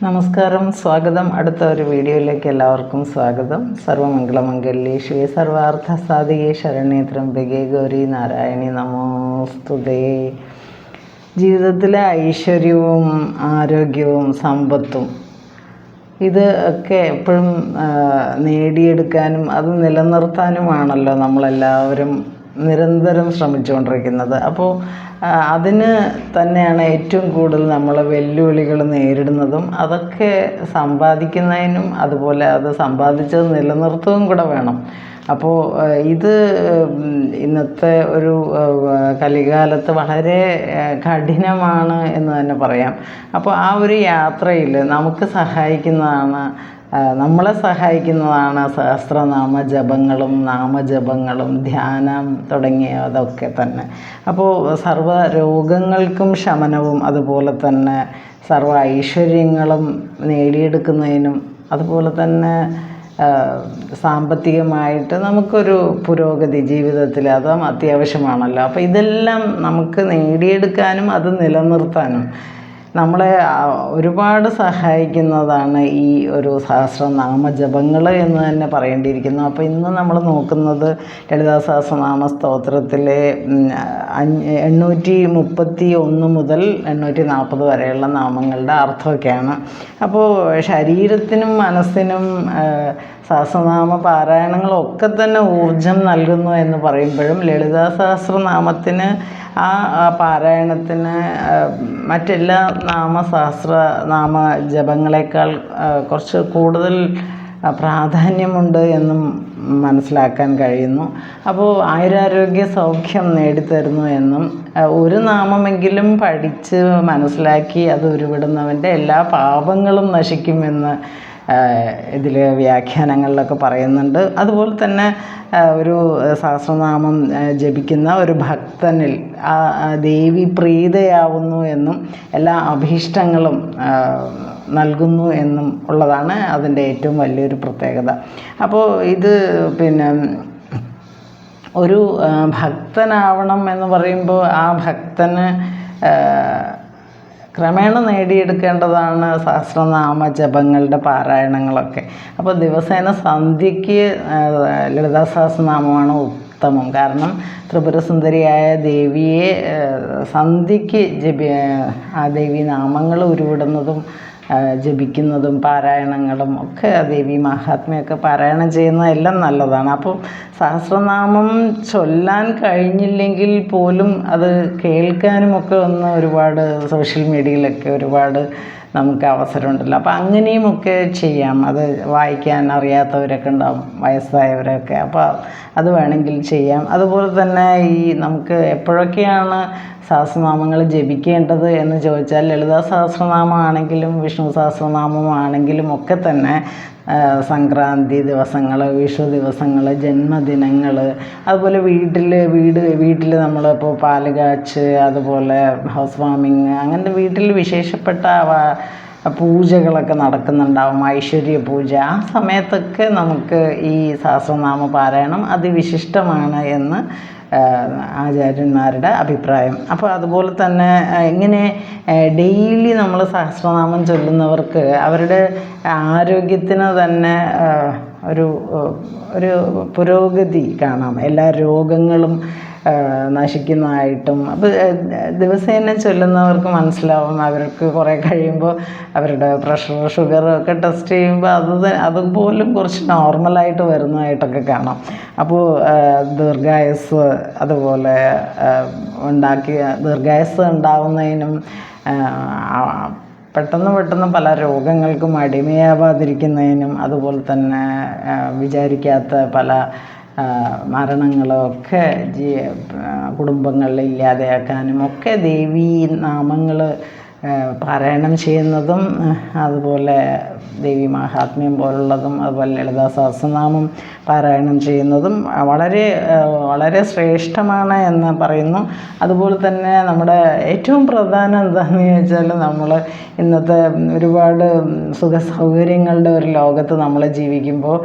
നമസ്കാരം സ്വാഗതം. അടുത്ത ഒരു വീഡിയോയിലേക്ക് എല്ലാവർക്കും സ്വാഗതം. സർവമംഗളമംഗല്യേ ശിവ സർവാർത്ഥ സാധികേ ശരണ്യ ത്രംബകേ ഗൗരി നാരായണി നമോസ്തുതേ. ജീവിതത്തിലെ ഐശ്വര്യവും ആരോഗ്യവും സമ്പത്തും ഇത് ഒക്കെ എപ്പോഴും നേടിയെടുക്കാനും അത് നിലനിർത്താനുമാണല്ലോ നമ്മളെല്ലാവരും നിരന്തരം ശ്രമിച്ചുകൊണ്ടിരിക്കുന്നത്. അപ്പോൾ അതിന് തന്നെയാണ് ഏറ്റവും കൂടുതൽ നമ്മൾ വെല്ലുവിളികൾ നേരിടുന്നതും അതൊക്കെ സമ്പാദിക്കുന്നതിനും അതുപോലെ അത് സമ്പാദിച്ചത് നിലനിർത്തുകയും കൂടെ വേണം. അപ്പോൾ ഇത് ഇന്നത്തെ ഒരു കലികാലത്ത് വളരെ കഠിനമാണ് എന്ന് തന്നെ പറയാം. അപ്പോൾ ആ ഒരു യാത്രയിൽ നമുക്ക് സഹായിക്കുന്നതാണ് നമ്മളെ സഹായിക്കുന്നതാണ് സഹസ്രനാമ ജപങ്ങളും നാമജപങ്ങളും ധ്യാനം തുടങ്ങിയതൊക്കെ തന്നെ. അപ്പോൾ സർവ രോഗങ്ങൾക്കും ശമനവും അതുപോലെ തന്നെ സർവ ഐശ്വര്യങ്ങളും നേടിയെടുക്കുന്നതിനും അതുപോലെ തന്നെ സാമ്പത്തികമായിട്ട് നമുക്കൊരു പുരോഗതി ജീവിതത്തിൽ അതും അത്യാവശ്യമാണല്ലോ. അപ്പോൾ ഇതെല്ലാം നമുക്ക് നേടിയെടുക്കാനും അത് നിലനിർത്താനും നമ്മളെ ഒരുപാട് സഹായിക്കുന്നതാണ് ഈ ഒരു സഹസ്രനാമ ജപങ്ങൾ എന്ന് തന്നെ പറയേണ്ടിയിരിക്കുന്നു. അപ്പോൾ ഇന്ന് നമ്മൾ നോക്കുന്നത് ലളിതാ സഹസ്രനാമ സ്തോത്രത്തിലെ എണ്ണൂറ്റി മുപ്പത്തി ഒന്ന് മുതൽ എണ്ണൂറ്റി നാൽപ്പത് വരെയുള്ള നാമങ്ങളുടെ അർത്ഥമൊക്കെയാണ്. അപ്പോൾ ശരീരത്തിനും മനസ്സിനും സഹസ്രനാമ പാരായണങ്ങളൊക്കെ തന്നെ ഊർജം നൽകുന്നു എന്ന് പറയുമ്പോഴും ലളിതാ സഹസ്രനാമത്തിന് ആ പാരായണത്തിന് മറ്റെല്ലാ മറ്റെല്ലാ നാമസഹസ്ര നാമ ജപങ്ങളെക്കാൾ കുറച്ച് കൂടുതൽ പ്രാധാന്യമുണ്ട് എന്നും മനസ്സിലാക്കാൻ കഴിയുന്നു. അപ്പോൾ ആയുരാരോഗ്യ സൗഖ്യം നേടിത്തരുന്നു എന്നും ഒരു നാമമെങ്കിലും പഠിച്ച് മനസ്സിലാക്കി അത് ഉരുവിടുന്നവന്റെ എല്ലാ പാപങ്ങളും നശിക്കുമെന്ന് ഇതിൽ വ്യാഖ്യാനങ്ങളിലൊക്കെ പറയുന്നുണ്ട്. അതുപോലെ തന്നെ ഒരു സഹസ്രനാമം ജപിക്കുന്ന ഒരു ഭക്തനിൽ ആ ദേവി പ്രീതയാവുന്നു എന്നും എല്ലാ അഭീഷ്ടങ്ങളും നൽകുന്നു എന്നും ഉള്ളതാണ് അതിന്റെ ഏറ്റവും വലിയൊരു പ്രത്യേകത. അപ്പോൾ ഇത് പിന്നെ ഒരു ഭക്തനാവണം എന്ന് പറയുമ്പോൾ ആ ഭക്തന് ക്രമേണ നേടിയെടുക്കേണ്ടതാണ് സഹസ്രനാമ ജപങ്ങളുടെ പാരായണങ്ങളൊക്കെ. അപ്പോൾ ദിവസേന സന്ധ്യയ്ക്ക് ലളിതാ സഹസ്രനാമമാണ് ഉത്തമം. കാരണം ത്രിപുരസുന്ദരിയായ ദേവിയെ സന്ധ്യയ്ക്ക് ജപി ആ ദേവി നാമങ്ങൾ ഉരുവിടുന്നതും ജപിക്കുന്നതും പാരായണങ്ങളും ഒക്കെ ദേവി മഹാത്മ്യമൊക്കെ പാരായണം ചെയ്യുന്നതെല്ലാം നല്ലതാണ്. അപ്പം സഹസ്രനാമം ചൊല്ലാൻ കഴിഞ്ഞില്ലെങ്കിൽ പോലും അത് കേൾക്കാനുമൊക്കെ ഒന്ന് ഒരുപാട് സോഷ്യൽ മീഡിയയിലൊക്കെ ഒരുപാട് നമുക്ക് അവസരമുണ്ടല്ലോ. അപ്പോൾ അങ്ങനെയുമൊക്കെ ചെയ്യാം. അത് വായിക്കാൻ അറിയാത്തവരൊക്കെ ഉണ്ടാവും വയസ്സായവരൊക്കെ. അപ്പോൾ അത് വേണമെങ്കിൽ ചെയ്യാം. അതുപോലെ തന്നെ ഈ നമുക്ക് എപ്പോഴൊക്കെയാണ് സഹസ്രനാമങ്ങൾ ജപിക്കേണ്ടത് എന്ന് ചോദിച്ചാൽ ലളിതാ സഹസ്രനാമമാണെങ്കിലും വിഷ്ണു സഹസ്രനാമമാണെങ്കിലും ഒക്കെ തന്നെ സംക്രാന്തി ദിവസങ്ങൾ വിഷു ദിവസങ്ങൾ ജന്മദിനങ്ങൾ അതുപോലെ വീട്ടിൽ വീട് വീട്ടിൽ നമ്മളിപ്പോൾ പാൽ കാച്ച് അതുപോലെ ഹൗസ് വാമിങ് അങ്ങനത്തെ വീട്ടിൽ വിശേഷപ്പെട്ട പൂജകളൊക്കെ നടക്കുന്നുണ്ടാവും. ഐശ്വര്യ പൂജ. ആ സമയത്തൊക്കെ നമുക്ക് ഈ സഹസ്രനാമ പാരായണം അതിവിശിഷ്ടമാണ് എന്ന് ആചാര്യന്മാരുടെ അഭിപ്രായം. അപ്പോൾ അതുപോലെ തന്നെ ഇങ്ങനെ ഡെയിലി നമ്മൾ സഹസ്രനാമം ചൊല്ലുന്നവർക്ക് അവരുടെ ആരോഗ്യത്തിന് തന്നെ ഒരു ഒരു പുരോഗതി കാണാം. എല്ലാ രോഗങ്ങളും നശിക്കുന്നതായിട്ടും. അപ്പോൾ ദിവസേന ചൊല്ലുന്നവർക്ക് മനസ്സിലാവും. അവർക്ക് കുറേ കഴിയുമ്പോൾ അവരുടെ പ്രഷർ ഷുഗർ ഒക്കെ ടെസ്റ്റ് ചെയ്യുമ്പോൾ അത് അതുപോലും കുറച്ച് നോർമലായിട്ട് വരുന്നതായിട്ടൊക്കെ കാണാം. അപ്പോൾ ദീർഘായസ് അതുപോലെ ഉണ്ടാക്കിയ ദീർഘായുസ് ഉണ്ടാവുന്നതിനും പെട്ടെന്ന് പെട്ടെന്ന് പല രോഗങ്ങൾക്കും അടിമയാവാതിരിക്കുന്നതിനും അതുപോലെ തന്നെ വിചാരിക്കാത്ത പല ജീ ആ, കുടുംബങ്ങളിൽ ഇല്ലാതെയാക്കാനും ഒക്കെ ദേവീ നാമങ്ങൾ പാരായണം ചെയ്യുന്നതും അതുപോലെ ദേവി മഹാത്മ്യം പോലുള്ളതും അതുപോലെ ലളിതാ സഹസ്രനാമം പാരായണം ചെയ്യുന്നതും വളരെ വളരെ ശ്രേഷ്ഠമാണ് എന്ന് പറയുന്നു. അതുപോലെ തന്നെ നമ്മുടെ ഏറ്റവും പ്രധാനം എന്താണെന്ന് ചോദിച്ചാൽ നമ്മൾ ഇന്നത്തെ ഒരുപാട് സുഖ സൗകര്യങ്ങളുടെ ഒരു ലോകത്ത് നമ്മൾ ജീവിക്കുമ്പോൾ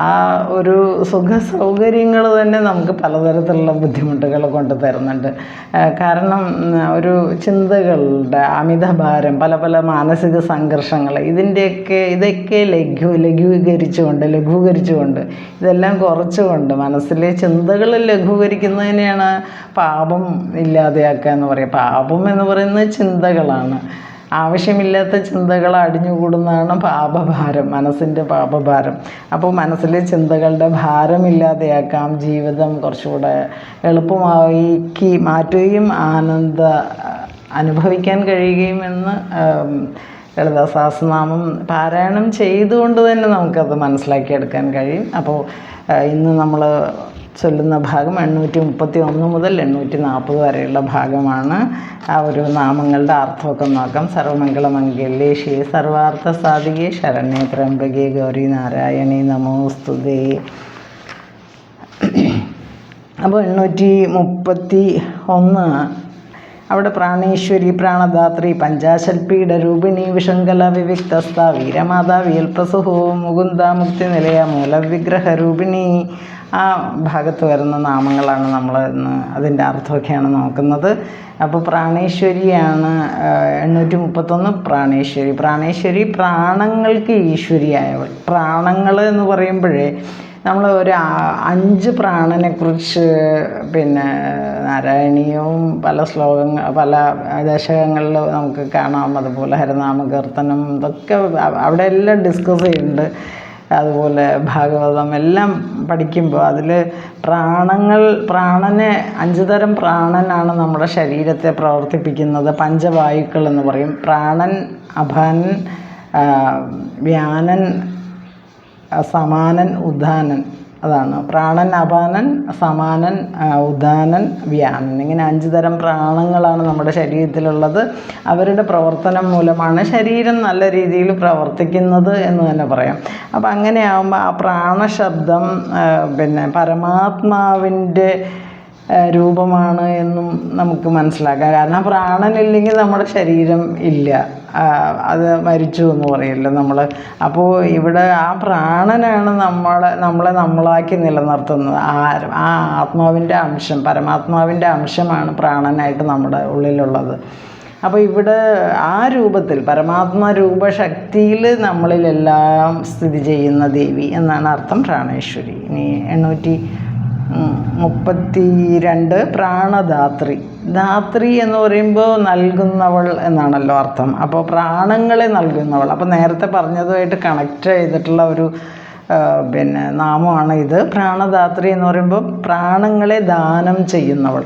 ആ, ഒരു സുഖ സൗകര്യങ്ങൾ തന്നെ നമുക്ക് പലതരത്തിലുള്ള ബുദ്ധിമുട്ടുകൾ കൊണ്ടു തരുന്നുണ്ട്. കാരണം ഒരു ചിന്തകളുടെ അമിതഭാരം പല പല മാനസിക സംഘർഷങ്ങൾ ഇതിന്റെയൊക്കെ ഇതൊക്കെ ലഘു ലഘൂകരിച്ചുകൊണ്ട് ലഘൂകരിച്ചുകൊണ്ട് ഇതെല്ലാം കുറച്ചുകൊണ്ട് മനസ്സിലെ ചിന്തകൾ ലഘൂകരിക്കുന്നതിനെയാണ് പാപം ഇല്ലാതെയാക്കുക എന്ന് പറയുക. പാപം എന്ന് പറയുന്നത് ചിന്തകളാണ്. ആവശ്യമില്ലാത്ത ചിന്തകൾ അടിഞ്ഞുകൂടുന്നതാണ് പാപഭാരം മനസ്സിന്റെ പാപഭാരം. അപ്പോൾ മനസ്സിലെ ചിന്തകളുടെ ഭാരമില്ലാതെയാക്കാം ജീവിതം കുറച്ചുകൂടെ എളുപ്പമാക്കി മാറ്റുകയും ആനന്ദ അനുഭവിക്കാൻ കഴിയുകയുമെന്ന് ലളിതാ സഹസ്രനാമം പാരായണം ചെയ്തുകൊണ്ട് തന്നെ നമുക്കത് മനസ്സിലാക്കിയെടുക്കാൻ കഴിയും. അപ്പോൾ ഇന്ന് നമ്മൾ ചൊല്ലുന്ന ഭാഗം എണ്ണൂറ്റി മുപ്പത്തി ഒന്ന് മുതൽ എണ്ണൂറ്റി നാൽപ്പത് വരെയുള്ള ഭാഗമാണ്. ആ ഒരു നാമങ്ങളുടെ അർത്ഥമൊക്കെ നോക്കാം. സർവമംഗളമംഗല്യേ ശ്രീ സർവാർത്ഥ സാധികേ ശരണ്യ ത്രംബകെ ഗൗരി നാരായണി നമോസ്തുതേ അപ്പോൾ എണ്ണൂറ്റി മുപ്പത്തി ഒന്ന് അവിടെ പ്രാണേശ്വരി പ്രാണദാത്രി പഞ്ചാശൽപീഠ രൂപിണി വിഷങ്കല വിവിക്തസ്ഥ വീരമാതാ വിയൽപ്രസുഹോ മുകുന്ദ മുക്തി നിലയ മൂലവിഗ്രഹ രൂപിണി. ആ ഭാഗത്ത് വരുന്ന നാമങ്ങളാണ് നമ്മൾ ഇന്ന് അതിന്റെ അർത്ഥമൊക്കെയാണ് നോക്കുന്നത്. അപ്പോൾ പ്രാണേശ്വരിയാണ് എണ്ണൂറ്റി മുപ്പത്തൊന്ന് പ്രാണേശ്വരി. പ്രാണേശ്വരി പ്രാണങ്ങൾക്ക് ഈശ്വരിയായവൾ. പ്രാണങ്ങൾ എന്ന് പറയുമ്പോഴേ നമ്മൾ ഒരു അഞ്ച് പ്രാണനെക്കുറിച്ച് പിന്നെ നാരായണീയവും പല ശ്ലോകങ്ങൾ പല ദശകങ്ങളിൽ നമുക്ക് കാണാം. അതുപോലെ ഹരിനാമ കീർത്തനം ഇതൊക്കെ അവിടെ എല്ലാം ഡിസ്കസ് ചെയ്യുന്നുണ്ട്. അതുപോലെ ഭാഗവതം എല്ലാം പഠിക്കുമ്പോൾ അതിൽ പ്രാണങ്ങൾ പ്രാണനെ അഞ്ച് തരം പ്രാണനാണ് നമ്മുടെ ശരീരത്തെ പ്രവർത്തിപ്പിക്കുന്നത്. പഞ്ചവായുക്കൾ എന്ന് പറയും. പ്രാണൻ അഭാനൻ വ്യാനൻ സമാനൻ ഉദാനൻ അതാണ്. പ്രാണൻ അപാനൻ സമാനൻ ഉദാനൻ വ്യാനൻ. ഇങ്ങനെ അഞ്ച് തരം പ്രാണങ്ങളാണ് നമ്മുടെ ശരീരത്തിലുള്ളത്. അവരുടെ പ്രവർത്തനം മൂലമാണ് ശരീരം നല്ല രീതിയിൽ പ്രവർത്തിക്കുന്നത് എന്ന് തന്നെ പറയാം. അപ്പം അങ്ങനെയാകുമ്പോൾ ആ പ്രാണശബ്ദം പിന്നെ പരമാത്മാവിന്റെ രൂപമാണ് എന്നും നമുക്ക് മനസ്സിലാക്കാം. കാരണം പ്രാണനില്ലെങ്കിൽ നമ്മുടെ ശരീരം ഇല്ല. അത് മരിച്ചു എന്ന് പറയല്ലോ നമ്മൾ അപ്പോൾ ഇവിടെ ആ പ്രാണനാണ് നമ്മളെ നമ്മളെ നമ്മളാക്കി നിലനിർത്തുന്നത്. ആ ആ ആത്മാവിന്റെ അംശം പരമാത്മാവിന്റെ അംശമാണ് പ്രാണനായിട്ട് നമ്മുടെ ഉള്ളിലുള്ളത്. അപ്പോൾ ഇവിടെ ആ രൂപത്തിൽ പരമാത്മ രൂപശക്തിയിൽ നമ്മളിലെല്ലാം സ്ഥിതി ചെയ്യുന്ന ദേവി എന്നാണ് അർത്ഥം പ്രാണേശ്വരി. ഇനി എണ്ണൂറ്റി മുപ്പത്തി രണ്ട് പ്രാണദാത്രി ധാത്രി എന്ന് പറയുമ്പോൾ നൽകുന്നവൾ എന്നാണല്ലോ അർത്ഥം. അപ്പോൾ പ്രാണങ്ങളെ നൽകുന്നവൾ. അപ്പോൾ നേരത്തെ പറഞ്ഞതുമായിട്ട് കണക്ട് ചെയ്തിട്ടുള്ള ഒരു പിന്നെ നാമമാണ് ഇത് പ്രാണദാത്രി എന്ന് പറയുമ്പോൾ പ്രാണങ്ങളെ ദാനം ചെയ്യുന്നവൾ.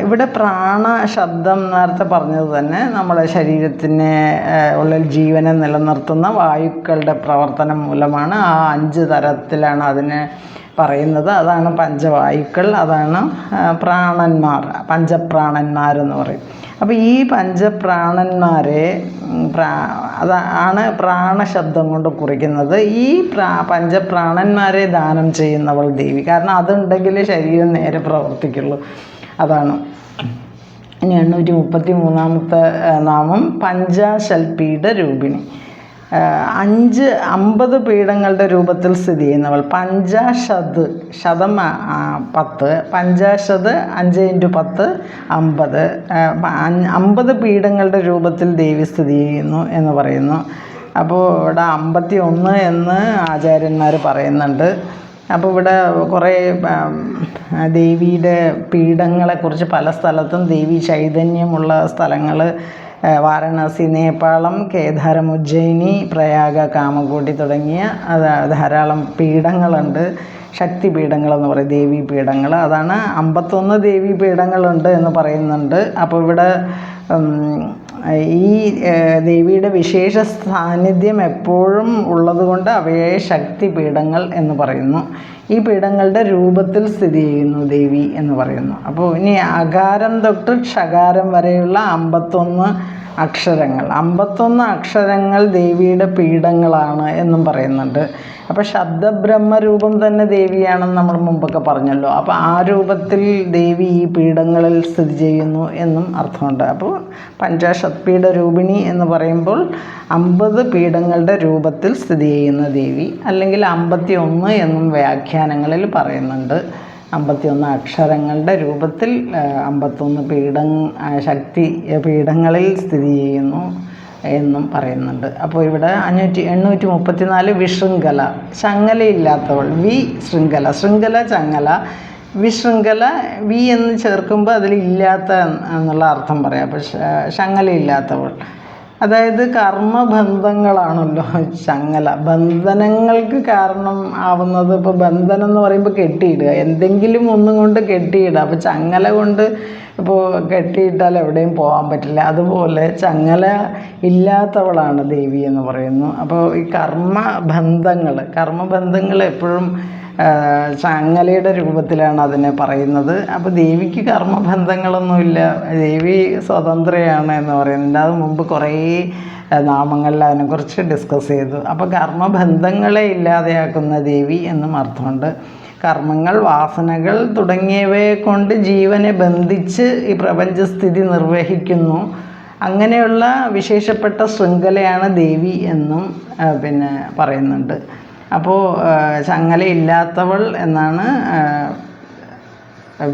ഇവിടെ പ്രാണ ശബ്ദം നേരത്തെ പറഞ്ഞത് തന്നെ നമ്മുടെ ശരീരത്തിന് ഉള്ളിൽ ജീവനെ നിലനിർത്തുന്ന വായുക്കളുടെ പ്രവർത്തനം മൂലമാണ് ആ അഞ്ച് തരത്തിലാണ് അതിനെ പറയുന്നത്. അതാണ് പഞ്ചവായുക്കൾ അതാണ് പ്രാണന്മാർ പഞ്ചപ്രാണന്മാരെന്ന് പറയും. അപ്പോൾ ഈ പഞ്ചപ്രാണന്മാരെ പ്രാ അതാണ് പ്രാണശബ്ദം കൊണ്ട് കുറിക്കുന്നത്. ഈ പ്രാ പഞ്ചപ്രാണന്മാരെ ദാനം ചെയ്യുന്നവൾ ദേവി. കാരണം അതുണ്ടെങ്കിൽ ശരീരം നേരെ പ്രവർത്തിക്കുള്ളൂ. അതാണ്. ഇനി എണ്ണൂറ്റി മുപ്പത്തി മൂന്നാമത്തെ നാമം പഞ്ചാശൽപീഠ രൂപിണി. അഞ്ച് അമ്പത് പീഠങ്ങളുടെ രൂപത്തിൽ സ്ഥിതി ചെയ്യുന്നവൾ. പഞ്ചാശത് ശതം പത്ത്. പഞ്ചാശത് അഞ്ച് ഇന്റു പത്ത് അമ്പത്. അമ്പത് പീഠങ്ങളുടെ രൂപത്തിൽ ദേവി സ്ഥിതി ചെയ്യുന്നു എന്ന് പറയുന്നു. അപ്പോൾ ഇവിടെ അമ്പത്തി ഒന്ന് എന്ന് ആചാര്യന്മാർ പറയുന്നുണ്ട്. അപ്പോൾ ഇവിടെ കുറേ ദേവിയുടെ പീഠങ്ങളെക്കുറിച്ച് പല സ്ഥലത്തും ദേവി ചൈതന്യമുള്ള സ്ഥലങ്ങൾ വാരണാസി നേപ്പാളം കേദാരം ഉജ്ജയിനി പ്രയാഗ കാമകോട്ടി തുടങ്ങിയ ധാരാളം പീഠങ്ങളുണ്ട്. ശക്തി പീഠങ്ങളെന്ന് പറയും ദേവി പീഠങ്ങൾ അതാണ് അമ്പത്തൊന്ന് ദേവി പീഠങ്ങളുണ്ട് എന്ന് പറയുന്നുണ്ട്. അപ്പോൾ ഇവിടെ ഈ ദേവിയുടെ വിശേഷ സാന്നിധ്യം എപ്പോഴും ഉള്ളതുകൊണ്ട് അവയെ ശക്തി പീഠങ്ങൾ എന്ന് പറയുന്നു. ഈ പീഠങ്ങളുടെ രൂപത്തിൽ സ്ഥിതി ചെയ്യുന്നു ദേവി എന്ന് പറയുന്നു. അപ്പോൾ ഇനി അകാരം തൊട്ട് ക്ഷകാരം വരെയുള്ള അമ്പത്തൊന്ന് അക്ഷരങ്ങൾ. അമ്പത്തൊന്ന് അക്ഷരങ്ങൾ ദേവിയുടെ പീഠങ്ങളാണ് എന്നും പറയുന്നുണ്ട്. അപ്പോൾ ശബ്ദബ്രഹ്മരൂപം തന്നെ ദേവിയാണെന്ന് നമ്മൾ മുമ്പൊക്കെ പറഞ്ഞല്ലോ. അപ്പോൾ ആ രൂപത്തിൽ ദേവി ഈ പീഠങ്ങളിൽ സ്ഥിതി ചെയ്യുന്നു എന്നും അർത്ഥമുണ്ട്. അപ്പോൾ പഞ്ചാശത്പീഠ രൂപിണി എന്ന് പറയുമ്പോൾ അമ്പത് പീഠങ്ങളുടെ രൂപത്തിൽ സ്ഥിതി ചെയ്യുന്ന ദേവി അല്ലെങ്കിൽ അമ്പത്തി ഒന്ന് എന്നും വ്യാഖ്യാനങ്ങളിൽ പറയുന്നുണ്ട്. അമ്പത്തിയൊന്ന് അക്ഷരങ്ങളുടെ രൂപത്തിൽ അമ്പത്തൊന്ന് പീഠ ശക്തി പീഠങ്ങളിൽ സ്ഥിതി ചെയ്യുന്നു എന്നും പറയുന്നുണ്ട്. അപ്പോൾ ഇവിടെ അഞ്ഞൂറ്റി എണ്ണൂറ്റി മുപ്പത്തിനാല് വിശൃംഖല. ചങ്ങലയില്ലാത്തവൾ വി ശൃംഖല. ശൃംഖല ചങ്ങല. വിശൃംഖല വി എന്ന് ചേർക്കുമ്പോൾ അതിൽ ഇല്ലാത്ത എന്നുള്ള അർത്ഥം പറയാം. അപ്പോൾ ശങ്ങലയില്ലാത്തവൾ. അതായത് കർമ്മബന്ധങ്ങളാണല്ലോ. ചങ്ങല. ബന്ധനങ്ങൾക്ക് കാരണം ആവുന്നത് ഇപ്പോൾ ബന്ധനം എന്ന് പറയുമ്പോൾ കെട്ടിയിടുക. എന്തെങ്കിലും ഒന്നും കൊണ്ട് കെട്ടിയിടുക. അപ്പോൾ ചങ്ങല കൊണ്ട് ഇപ്പോൾ കെട്ടിയിട്ടാൽ എവിടെയും പോകാൻ പറ്റില്ല. അതുപോലെ ചങ്ങല ഇല്ലാത്തവളാണ് ദേവി എന്ന് പറയുന്നു. അപ്പോൾ ഈ കർമ്മബന്ധങ്ങൾ കർമ്മബന്ധങ്ങൾ എപ്പോഴും ചങ്ങലയുടെ രൂപത്തിലാണ് അതിനെ പറയുന്നത്. അപ്പോൾ ദേവിക്ക് കർമ്മബന്ധങ്ങളൊന്നുമില്ല. ദേവി സ്വതന്ത്രയാണ് എന്ന് പറയുന്നുണ്ട്. അത് മുമ്പ് കുറേ നാമങ്ങളിൽ അതിനെക്കുറിച്ച് ഡിസ്കസ് ചെയ്തു. അപ്പോൾ കർമ്മബന്ധങ്ങളെ ഇല്ലാതെയാക്കുന്ന ദേവി എന്നും അർത്ഥമുണ്ട്. കർമ്മങ്ങൾ വാസനകൾ തുടങ്ങിയവയെ കൊണ്ട് ജീവനെ ബന്ധിച്ച് ഈ പ്രപഞ്ചസ്ഥിതി നിർവഹിക്കുന്നു. അങ്ങനെയുള്ള വിശേഷപ്പെട്ട ശൃംഖലയാണ് ദേവി എന്നും പിന്നെ പറയുന്നുണ്ട്. അപ്പോൾ ചങ്ങലയില്ലാത്തവൾ എന്നാണ്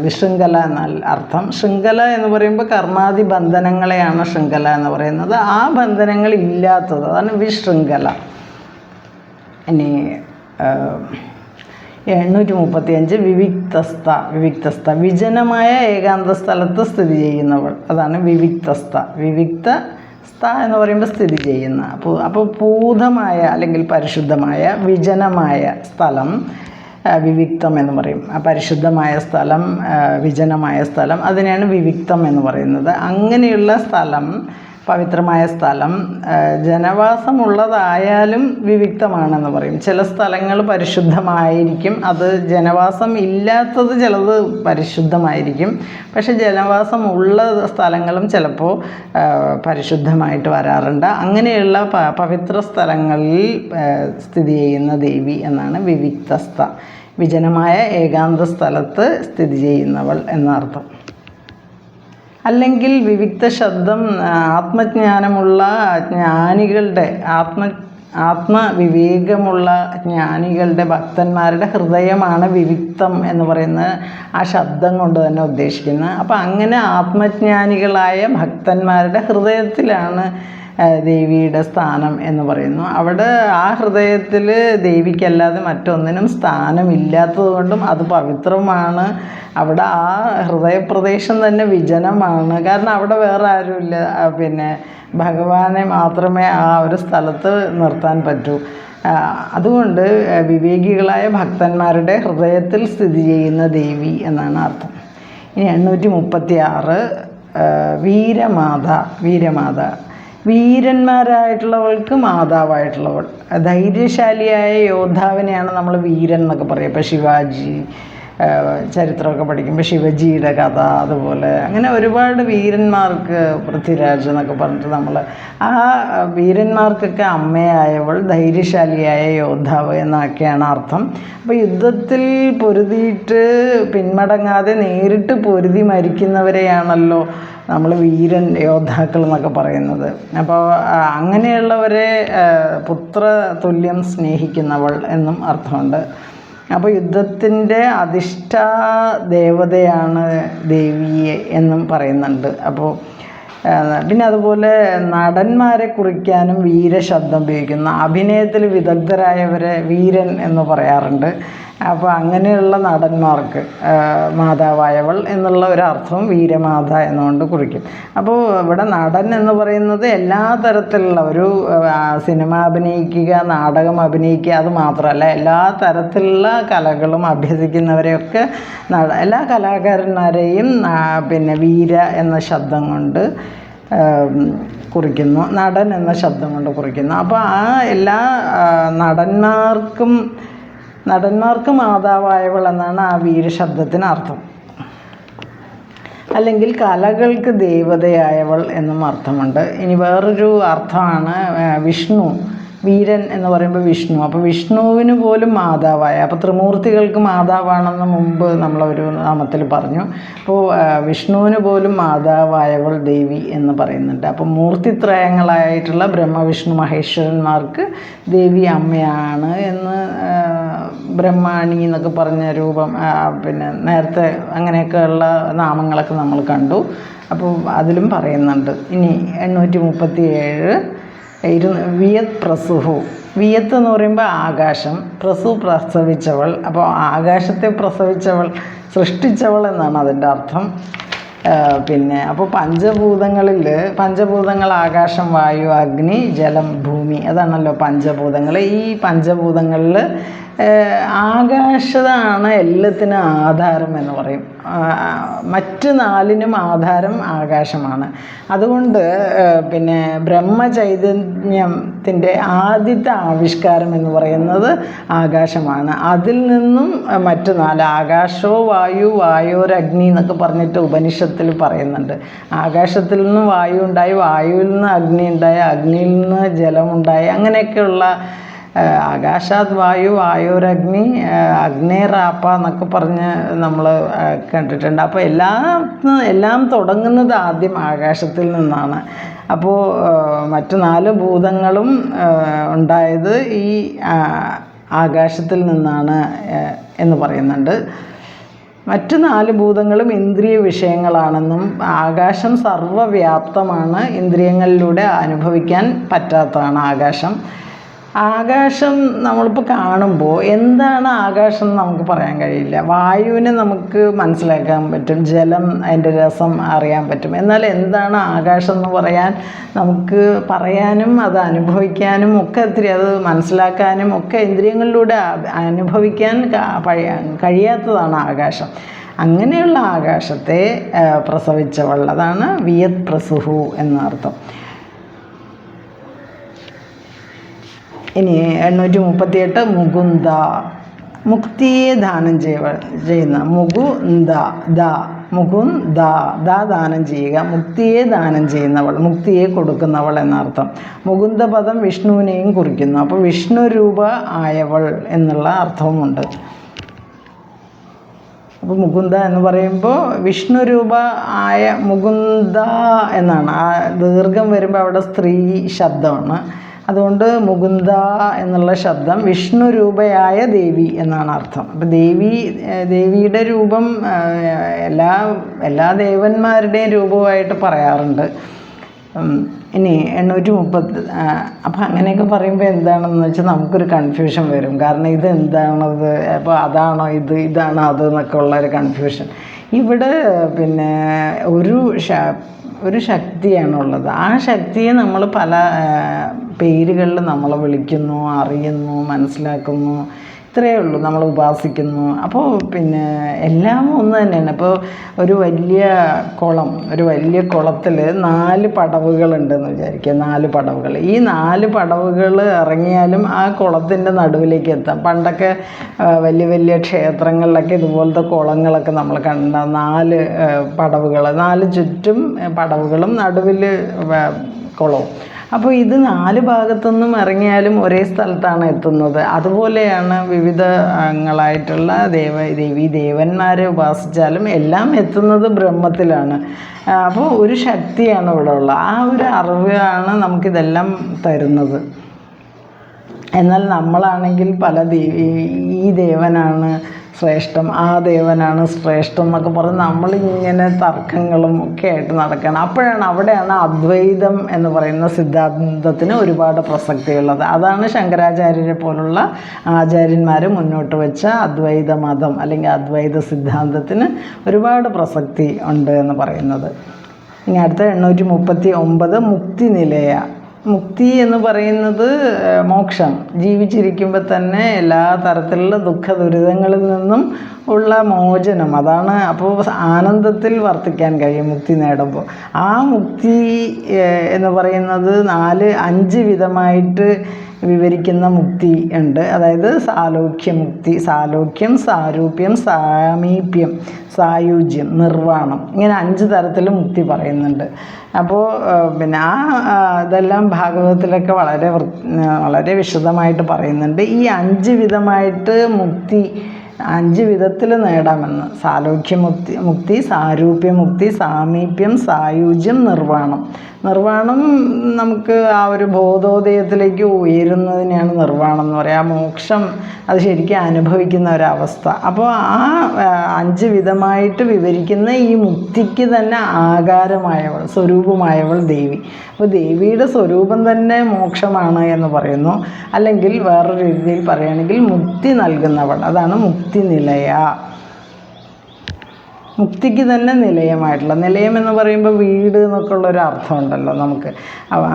വിശൃംഖല എന്നാൽ അർത്ഥം. ശൃംഖല എന്ന് പറയുമ്പോൾ കർമാതി ബന്ധനങ്ങളെയാണ് ശൃംഖല എന്ന് പറയുന്നത്. ആ ബന്ധനങ്ങൾ ഇല്ലാത്തത് അതാണ് വിശൃംഖല. ഇനി എണ്ണൂറ്റി മുപ്പത്തിയഞ്ച് വിവിക്തസ്ഥ വിവിക്തസ്ഥ. വിജനമായ ഏകാന്ത സ്ഥലത്ത് സ്ഥിതി ചെയ്യുന്നവൾ അതാണ് വിവിക്തസ്ഥ. വിവിക്ത സ്ഥ എന്ന് പറയുമ്പോൾ സ്ഥിതി ചെയ്യുന്ന അപ്പോൾ അപ്പോൾ പൂതമായ അല്ലെങ്കിൽ പരിശുദ്ധമായ വിജനമായ സ്ഥലം വിവിക്തം എന്ന് പറയും. ആ പരിശുദ്ധമായ സ്ഥലം വിജനമായ സ്ഥലം അതിനെയാണ് വിവിക്തം എന്ന് പറയുന്നത്. അങ്ങനെയുള്ള സ്ഥലം പവിത്രമായ സ്ഥലം. ജനവാസമുള്ളതായാലും വിവിക്തമാണെന്ന് പറയും. ചില സ്ഥലങ്ങൾ പരിശുദ്ധമായിരിക്കും. അത് ജനവാസം ഇല്ലാത്തത് ചിലത് പരിശുദ്ധമായിരിക്കും. പക്ഷെ ജനവാസം ഉള്ള സ്ഥലങ്ങളും ചിലപ്പോൾ പരിശുദ്ധമായിട്ട് വരാറുണ്ട്. അങ്ങനെയുള്ള പവിത്ര സ്ഥലങ്ങളിൽ സ്ഥിതി ചെയ്യുന്ന ദേവി എന്നാണ് വിവിക്തസ്ഥ. വിജനമായ ഏകാന്ത സ്ഥലത്ത് സ്ഥിതി ചെയ്യുന്നവൾ എന്നർത്ഥം. അല്ലെങ്കിൽ വിവിക്ത ശബ്ദം ആത്മജ്ഞാനമുള്ള ജ്ഞാനികളുടെ ആത്മ ആത്മവിവേകമുള്ള ജ്ഞാനികളുടെ ഭക്തന്മാരുടെ ഹൃദയമാണ് വിവിക്തം എന്ന് പറയുന്ന ആ ശബ്ദം കൊണ്ട് തന്നെ ഉദ്ദേശിക്കുന്നത്. അപ്പോൾ അങ്ങനെ ആത്മജ്ഞാനികളായ ഭക്തന്മാരുടെ ഹൃദയത്തിലാണ് ദേവിയുടെ സ്ഥാനം എന്ന് പറയുന്നു. അവിടെ ആ ഹൃദയത്തിൽ ദേവിക്കല്ലാതെ മറ്റൊന്നിനും സ്ഥാനമില്ലാത്തത് കൊണ്ടും അത് പവിത്രമാണ്. അവിടെ ആ ഹൃദയപ്രദേശം തന്നെ വിജനമാണ്. കാരണം അവിടെ വേറെ ആരുമില്ല. പിന്നെ ഭഗവാനെ മാത്രമേ ആ ഒരു സ്ഥലത്ത് നിർത്താൻ പറ്റൂ. അതുകൊണ്ട് വിവേകികളായ ഭക്തന്മാരുടെ ഹൃദയത്തിൽ സ്ഥിതി ചെയ്യുന്ന ദേവി എന്നാണ് അർത്ഥം. ഇനി എണ്ണൂറ്റി മുപ്പത്തി ആറ് വീരമാത വീരമാത. വീരന്മാരായിട്ടുള്ളവൾക്ക് മാതാവായിട്ടുള്ളവൾ. ധൈര്യശാലിയായ യോദ്ധാവിനെയാണ് നമ്മൾ വീരൻ എന്നൊക്കെ പറയുക ഇപ്പോൾ ശിവാജി ചരിത്രമൊക്കെ പഠിക്കുമ്പോൾ ശിവജിയുടെ കഥ അതുപോലെ അങ്ങനെ ഒരുപാട് വീരന്മാർക്ക് പൃഥ്വിരാജ് എന്നൊക്കെ പറഞ്ഞിട്ട് നമ്മൾ ആ വീരന്മാർക്കൊക്കെ അമ്മയായവൾ ധൈര്യശാലിയായ യോദ്ധാവ് എന്നൊക്കെയാണ് അർത്ഥം. അപ്പോൾ യുദ്ധത്തിൽ പൊരുതിയിട്ട് പിന്മടങ്ങാതെ നേരിട്ട് പൊരുതി മരിക്കുന്നവരെയാണല്ലോ നമ്മൾ വീരൻ യോദ്ധാക്കൾ എന്നൊക്കെ പറയുന്നത്. അപ്പോൾ അങ്ങനെയുള്ളവരെ പുത്ര തുല്യം സ്നേഹിക്കുന്നവൾ എന്നും അർത്ഥമുണ്ട്. അപ്പോൾ യുദ്ധത്തിന്റെ അധിഷ്ഠാ ദേവതയാണ് ദേവിയെ എന്നും പറയുന്നുണ്ട്. അപ്പോൾ പിന്നെ അതുപോലെ നടന്മാരെ കുറിക്കാനും വീരശബ്ദം ഉപയോഗിക്കുന്ന അഭിനയത്തിൽ വിദഗ്ധരായവരെ വീരൻ എന്ന് പറയാറുണ്ട്. അപ്പോൾ അങ്ങനെയുള്ള നടന്മാർക്ക് മാതാവായവൾ എന്നുള്ള ഒരു അർത്ഥവും വീരമാത എന്നുകൊണ്ട് കുറിക്കും. അപ്പോൾ ഇവിടെ നടൻ എന്ന് പറയുന്നത് എല്ലാ തരത്തിലുള്ള ഒരു സിനിമ അഭിനയിക്കുക നാടകം അഭിനയിക്കുക അത് മാത്രമല്ല എല്ലാ തരത്തിലുള്ള കലകളും അഭ്യസിക്കുന്നവരെയൊക്കെ എല്ലാ കലാകാരന്മാരെയും പിന്നെ വീര എന്ന ശബ്ദം കൊണ്ട് കുറിക്കുന്നു നടൻ എന്ന ശബ്ദം കൊണ്ട് കുറിക്കുന്നു. അപ്പോൾ ആ എല്ലാ നടന്മാർക്കും നടന്മാർക്ക് മാതാവായവൾ എന്നാണ് ആ വീരശബ്ദത്തിന് അർത്ഥം. അല്ലെങ്കിൽ കലകൾക്ക് ദേവതയായവൾ എന്നും അർത്ഥമുണ്ട്. ഇനി വേറൊരു അർത്ഥമാണ് വിഷ്ണു. വീരൻ എന്ന് പറയുമ്പോൾ വിഷ്ണു. അപ്പോൾ വിഷ്ണുവിന് പോലും മാതാവായ. അപ്പോൾ ത്രിമൂർത്തികൾക്ക് മാതാവാണെന്ന് മുമ്പ് നമ്മളൊരു നാമത്തിൽ പറഞ്ഞു. അപ്പോൾ വിഷ്ണുവിന് പോലും മാതാവായവൾ ദേവി എന്ന് പറയുന്നുണ്ട്. അപ്പോൾ മൂർത്തിത്രയങ്ങളായിട്ടുള്ള ബ്രഹ്മവിഷ്ണു മഹേശ്വരന്മാർക്ക് ദേവി അമ്മയാണ് എന്ന് ബ്രഹ്മാണി എന്നൊക്കെ പറഞ്ഞ രൂപം പിന്നെ നേരത്തെ അങ്ങനെയൊക്കെയുള്ള നാമങ്ങളൊക്കെ നമ്മൾ കണ്ടു. അപ്പോൾ അതിലും പറയുന്നുണ്ട്. ഇനി എണ്ണൂറ്റി മുപ്പത്തി ഏഴ് ഇരു വിയത് പ്രസുഹു. വിയത്ത് എന്ന് പറയുമ്പോൾ ആകാശം. പ്രസു പ്രസവിച്ചവൾ. അപ്പോൾ ആകാശത്തെ പ്രസവിച്ചവൾ സൃഷ്ടിച്ചവൾ എന്നാണ് അതിന്റെ അർത്ഥം. പിന്നെ അപ്പോൾ പഞ്ചഭൂതങ്ങളിൽ പഞ്ചഭൂതങ്ങൾ ആകാശം വായു അഗ്നി ജലം ഭൂമി അതാണല്ലോ പഞ്ചഭൂതങ്ങൾ ഈ പഞ്ചഭൂതങ്ങളിൽ ആകാശതാണ് എല്ലാത്തിനും ആധാരം എന്ന് പറയും. മറ്റ് നാലിനും ആധാരം ആകാശമാണ്. അതുകൊണ്ട് പിന്നെ ബ്രഹ്മചൈതന്യത്തിന്റെ ആദ്യത്തെ ആവിഷ്കാരം എന്ന് പറയുന്നത് ആകാശമാണ്. അതിൽ നിന്നും മറ്റു നാല് ആകാശോ വായു വായോരഗ്നി എന്നൊക്കെ പറഞ്ഞിട്ട് ഉപനിഷത്തിൽ പറയുന്നുണ്ട്. ആകാശത്തിൽ നിന്ന് വായു ഉണ്ടായി വായുവിൽ നിന്ന് അഗ്നി ഉണ്ടായി അഗ്നിയിൽ നിന്ന് ജലമുണ്ടായി അങ്ങനെയൊക്കെയുള്ള ആകാശാത് വായു വായുരഗ്നി അഗ്നേറാപ്പ എന്നൊക്കെ പറഞ്ഞ് നമ്മൾ കണ്ടിട്ടുണ്ട് അപ്പോൾ എല്ലാം എല്ലാം തുടങ്ങുന്നത് ആദ്യം ആകാശത്തിൽ നിന്നാണ്. അപ്പോൾ മറ്റു നാല് ഭൂതങ്ങളും ഉണ്ടായത് ഈ ആകാശത്തിൽ നിന്നാണ് എന്ന് പറയുന്നുണ്ട്. മറ്റു നാല് ഭൂതങ്ങളും ഇന്ദ്രിയ വിഷയങ്ങളാണെന്നും ആകാശം സർവവ്യാപ്തമാണ് ഇന്ദ്രിയങ്ങളിലൂടെ അനുഭവിക്കാൻ പറ്റാത്തതാണ് ആകാശം. ആകാശം നമ്മളിപ്പോൾ കാണുമ്പോൾ എന്താണ് ആകാശം എന്ന് നമുക്ക് പറയാൻ കഴിയില്ല. വായുവിനെ നമുക്ക് മനസ്സിലാക്കാൻ പറ്റും ജലം അതിന്റെ രസം അറിയാൻ പറ്റും. എന്നാൽ എന്താണ് ആകാശം എന്ന് പറയാൻ നമുക്ക് പറയാനും അത് അനുഭവിക്കാനും ഒക്കെ ഒത്തിരി അത് മനസ്സിലാക്കാനും ഒക്കെ ഇന്ദ്രിയങ്ങളിലൂടെ അനുഭവിക്കാൻ കഴിയാത്തതാണ് ആകാശം. അങ്ങനെയുള്ള ആകാശത്തെ അതാണ് വിയത് പ്രസുഹു എന്നർത്ഥം. ഇനി എണ്ണൂറ്റി മുപ്പത്തിയെട്ട് മുകുന്ദ. മുക്തിയെ ദാനം ചെയ്യുക ചെയ്യുന്ന മുകുന്ദ ദ മുകുന്ദ ദ ദാനം ചെയ്യുക. മുക്തിയെ ദാനം ചെയ്യുന്നവൾ മുക്തിയെ കൊടുക്കുന്നവൾ എന്നർത്ഥം. മുകുന്ദ പദം വിഷ്ണുവിനെയും കുറിക്കുന്നു. അപ്പോൾ വിഷ്ണു രൂപ ആയവൾ എന്നുള്ള അർത്ഥവുമുണ്ട് അപ്പോൾ മുകുന്ദ എന്ന് പറയുമ്പോൾ വിഷ്ണു രൂപ ആയ മുകുന്ദ എന്നാണ്. ആ ദീർഘം വരുമ്പോൾ അവിടെ സ്ത്രീ ശബ്ദമാണ്. അതുകൊണ്ട് മുകുന്ദ എന്നുള്ള ശബ്ദം വിഷ്ണു രൂപയായ ദേവി എന്നാണ് അർത്ഥം. അപ്പം ദേവി ദേവിയുടെ രൂപം എല്ലാ എല്ലാ ദേവന്മാരുടെയും രൂപമായിട്ട് പറയാറുണ്ട്. ഇനി എണ്ണൂറ്റി മുപ്പത്തി അപ്പം അങ്ങനെയൊക്കെ പറയുമ്പോൾ എന്താണെന്ന് വെച്ചാൽ നമുക്കൊരു കൺഫ്യൂഷൻ വരും. കാരണം ഇത് എന്താണത്? അപ്പോൾ അതാണോ ഇത്? ഇതാണോ അത്? എന്നൊക്കെ ഉള്ള ഒരു കൺഫ്യൂഷൻ ഇവിടെ പിന്നെ ഒരു ഒരു ശക്തിയാണുള്ളത്. ആ ശക്തിയെ നമ്മൾ പല പേരുകളിൽ നമ്മൾ വിളിക്കുന്നു അറിയുന്നു മനസ്സിലാക്കുന്നു. ഇത്രയേ ഉള്ളൂ നമ്മൾ ഉപാസിക്കുന്നു. അപ്പോൾ പിന്നെ എല്ലാം ഒന്ന് തന്നെയാണ്. ഇപ്പോൾ ഒരു വലിയ കുളം ഒരു വലിയ കുളത്തിൽ നാല് പടവുകളുണ്ടെന്ന് വിചാരിക്കുക. നാല് പടവുകൾ. ഈ നാല് പടവുകൾ ഇറങ്ങിയാലും ആ കുളത്തിന്റെ നടുവിലേക്ക് എത്താം. പണ്ടൊക്കെ വലിയ വലിയ ക്ഷേത്രങ്ങളിലൊക്കെ ഇതുപോലത്തെ കുളങ്ങളൊക്കെ നമ്മൾ കണ്ട നാല് പടവുകൾ നാല് ചുറ്റും പടവുകളും നടുവിൽ കുളവും അപ്പോൾ ഇത് നാല് ഭാഗത്തുനിന്നും ഇറങ്ങിയാലും ഒരേ സ്ഥലത്താണ് എത്തുന്നത്. അതുപോലെയാണ് വിവിധങ്ങളായിട്ടുള്ള ദേവ ദേവി ദേവന്മാരെ ഉപാസിച്ചാലും എല്ലാം എത്തുന്നത് ബ്രഹ്മത്തിലാണ്. അപ്പോൾ ഒരു ശക്തിയാണ് ഇവിടെ ഉള്ളത്. ആ ഒരു അറിവാണ് നമുക്കിതെല്ലാം തരുന്നത്. എന്നാൽ നമ്മളാണെങ്കിൽ പല ദേവി ഈ ദേവനാണ് ശ്രേഷ്ഠം. ആ ദേവനാണ് ശ്രേഷ്ഠം എന്നൊക്കെ പറഞ്ഞ് നമ്മളിങ്ങനെ തർക്കങ്ങളും ഒക്കെ ആയിട്ട് നടക്കണം. അപ്പോഴാണ് അവിടെയാണ് അദ്വൈതം എന്ന് പറയുന്ന സിദ്ധാന്തത്തിന് ഒരുപാട് പ്രസക്തിയുള്ളത്. അതാണ് ശങ്കരാചാര്യരെ പോലുള്ള ആചാര്യന്മാർ മുന്നോട്ട് വെച്ച അദ്വൈത മതം അല്ലെങ്കിൽ അദ്വൈത സിദ്ധാന്തത്തിന് ഒരുപാട് പ്രസക്തി ഉണ്ട് എന്ന് പറയുന്നത്. ഇനി അടുത്ത എണ്ണൂറ്റി മുപ്പത്തി ഒമ്പത് മുക്തി നിലയ മുക്തി എന്ന് പറയുന്നത് മോക്ഷം. ജീവിച്ചിരിക്കുമ്പോൾ തന്നെ എല്ലാ തരത്തിലുള്ള ദുഃഖ ദുരിതങ്ങളിൽ നിന്നും ഉള്ള മോചനം. അതാണ് അപ്പോൾ ആനന്ദത്തിൽ വർത്തിക്കാൻ കഴിയും മുക്തി നേടുമ്പോൾ. ആ മുക്തി എന്ന് പറയുന്നത് നാല് അഞ്ച് വിധമായിട്ട് വിവരിക്കുന്ന മുക്തി ഉണ്ട്. അതായത് സാലോക്യമുക്തി സാലോക്യം സാരൂപ്യം സാമീപ്യം സായുജ്യം നിർവാണം ഇങ്ങനെ അഞ്ച് തരത്തിൽ മുക്തി പറയുന്നുണ്ട്. അപ്പോൾ പിന്നെ ആ ഇതെല്ലാം ഭാഗവതത്തിലൊക്കെ വളരെ വളരെ വിശദമായിട്ട് പറയുന്നുണ്ട്. ഈ അഞ്ച് വിധമായിട്ട് മുക്തി അഞ്ച് വിധത്തിൽ നേടാമെന്ന്. സാലോക്യമുക്തി മുക്തി സാരൂപ്യമുക്തി സാമീപ്യം സായുജ്യം നിർവാണം നിർവാണം നമുക്ക് ആ ഒരു ബോധോദയത്തിലേക്ക് ഉയരുന്നതിനെയാണ് നിർവാണം എന്ന് പറയുക മോക്ഷം അത് ശരിക്കും അനുഭവിക്കുന്ന ഒരവസ്ഥ. അപ്പോൾ ആ അഞ്ച് വിധമായിട്ട് വിവരിക്കുന്ന ഈ മുക്തിക്ക് തന്നെ ആകാരമായവൾ സ്വരൂപമായവൾ ദേവി. അപ്പോൾ ദേവിയുടെ സ്വരൂപം തന്നെ മോക്ഷമാണ് എന്ന് പറയുന്നു. അല്ലെങ്കിൽ വേറൊരു രീതിയിൽ പറയുകയാണെങ്കിൽ മുക്തി നൽകുന്നവൾ. അതാണ് മുക്തി നിലയ മുക്തിക്ക് തന്നെ നിലയമായിട്ടുള്ള നിലയം എന്ന് പറയുമ്പോൾ വീട് എന്നൊക്കെ ഉള്ളൊരു അർത്ഥമുണ്ടല്ലോ നമുക്ക്.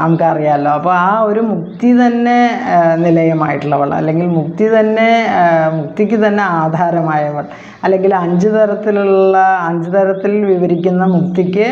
നമുക്കറിയാമല്ലോ അപ്പോൾ ആ ഒരു മുക്തി തന്നെ നിലയമായിട്ടുള്ളവൾ അല്ലെങ്കിൽ മുക്തി തന്നെ മുക്തിക്ക് തന്നെ ആധാരമായവൾ അല്ലെങ്കിൽ അഞ്ച് തരത്തിലുള്ള അഞ്ച് തരത്തിൽ വിവരിക്കുന്ന മുക്തിക്ക്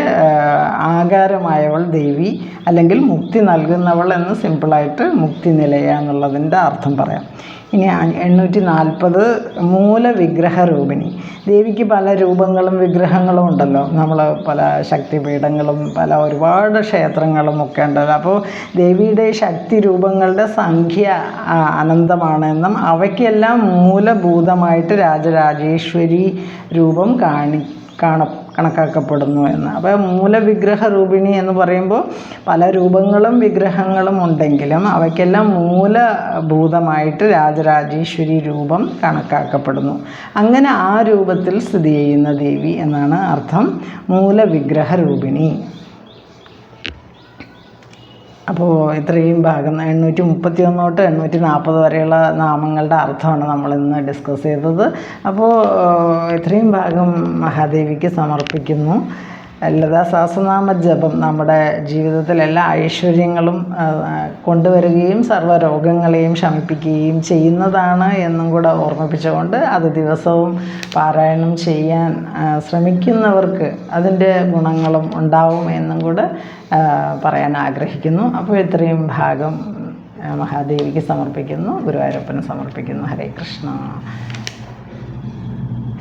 ആകാരമായവൾ ദേവി അല്ലെങ്കിൽ മുക്തി നൽകുന്നവൾ എന്ന് സിമ്പിളായിട്ട് മുക്തി നിലയ എന്നുള്ളതിന്റെ അർത്ഥം പറയാം. ഇനി എണ്ണൂറ്റി നാൽപ്പത് മൂലവിഗ്രഹ രൂപിണി. ദേവിക്ക് പല രൂപങ്ങളും വിഗ്രഹങ്ങളും ഉണ്ടല്ലോ. നമ്മൾ പല ശക്തിപീഠങ്ങളും പല ഒരുപാട് ക്ഷേത്രങ്ങളും ഒക്കെ ഉണ്ടല്ലോ. അപ്പോൾ ദേവിയുടെ ശക്തി രൂപങ്ങളുടെ സംഖ്യ അനന്തമാണെന്നും അവയ്ക്കെല്ലാം മൂലഭൂതമായിട്ട് രാജരാജേശ്വരി രൂപം കാണി കാണ. കണക്കാക്കപ്പെടുന്നു എന്ന്. അപ്പോൾ മൂലവിഗ്രഹ രൂപിണി എന്ന് പറയുമ്പോൾ പല രൂപങ്ങളും വിഗ്രഹങ്ങളും ഉണ്ടെങ്കിലും അവയ്ക്കെല്ലാം മൂലഭൂതമായിട്ട് രാജരാജേശ്വരി രൂപം കണക്കാക്കപ്പെടുന്നു. അങ്ങനെ ആ രൂപത്തിൽ സ്ഥിതി ചെയ്യുന്ന ദേവി എന്നാണ് അർത്ഥം മൂലവിഗ്രഹ രൂപിണി. അപ്പോൾ ഇത്രയും ഭാഗം എണ്ണൂറ്റി മുപ്പത്തി ഒന്ന് തൊട്ട് എണ്ണൂറ്റി നാൽപ്പത് വരെയുള്ള നാമങ്ങളുടെ അർത്ഥമാണ് നമ്മൾ ഇന്ന് ഡിസ്കസ് ചെയ്തത് അപ്പോൾ ഇത്രയും ഭാഗം മഹാദേവിക്ക് സമർപ്പിക്കുന്നു. ലതാ സഹസ്രനാമ ജപം നമ്മുടെ ജീവിതത്തിൽ എല്ലാ ഐശ്വര്യങ്ങളും കൊണ്ടുവരികയും സർവ രോഗങ്ങളെയും ശമിപ്പിക്കുകയും ചെയ്യുന്നതാണ് എന്നും കൂടെ ഓർമ്മിപ്പിച്ചുകൊണ്ട് അത് ദിവസവും പാരായണം ചെയ്യാൻ ശ്രമിക്കുന്നവർക്ക് അതിന്റെ ഗുണങ്ങളും ഉണ്ടാവും എന്നും കൂടെ പറയാൻ ആഗ്രഹിക്കുന്നു. അപ്പോൾ ഇത്രയും ഭാഗം മഹാദേവിക്ക് സമർപ്പിക്കുന്നു ഗുരുവായൂരപ്പന് സമർപ്പിക്കുന്നു. ഹരേ കൃഷ്ണ.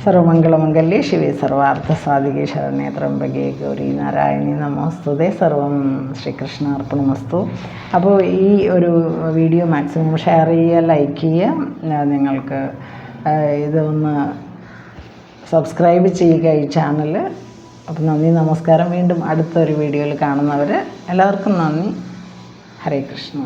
സർവമംഗളമംഗല്യേ ശിവേ സർവാർത്ഥ സാധികേ ശരണേത്രം ത്രംബകേ ഗൗരി നാരായണി നമോസ്തുതേ സർവം ശ്രീകൃഷ്ണ അർപ്പണമസ്തു അപ്പോൾ ഈ ഒരു വീഡിയോ മാക്സിമം ഷെയർ ചെയ്യുക ലൈക്ക് ചെയ്യുക നിങ്ങൾക്ക് ഇതൊന്ന് സബ്സ്ക്രൈബ് ചെയ്യുക ഈ ചാനൽ അപ്പോൾ നന്ദി നമസ്കാരം. വീണ്ടും അടുത്തൊരു വീഡിയോയിൽ കാണുന്നവർ എല്ലാവർക്കും നന്ദി. ഹരേ കൃഷ്ണ.